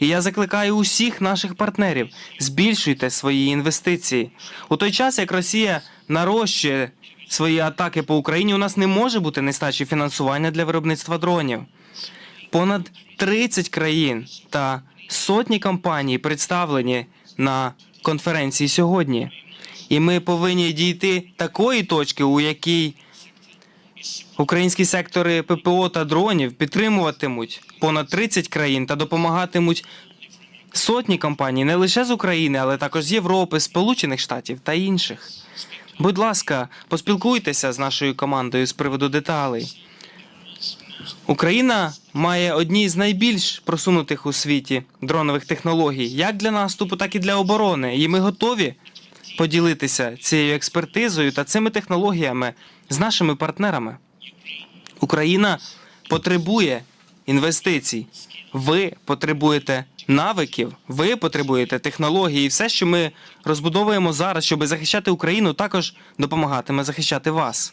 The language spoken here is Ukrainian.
І я закликаю усіх наших партнерів збільшуйте свої інвестиції. У той час, як Росія нарощує свої атаки по Україні, у нас не може бути нестачі фінансування для виробництва дронів. Понад 30 країн та сотні компаній представлені на конференції сьогодні. І ми повинні дійти такої точки, у якій українські сектори ППО та дронів підтримуватимуть понад 30 країн та допомагатимуть сотні компаній не лише з України, але також з Європи, Сполучених Штатів та інших. Будь ласка, поспілкуйтеся з нашою командою з приводу деталей. Україна має одні з найбільш просунутих у світі дронових технологій, як для наступу, так і для оборони. І ми готові поділитися цією експертизою та цими технологіями з нашими партнерами. Україна потребує інвестицій. Ви потребуєте навиків, ви потребуєте технології. І все, що ми розбудовуємо зараз, щоб захищати Україну, також допомагатиме захищати вас.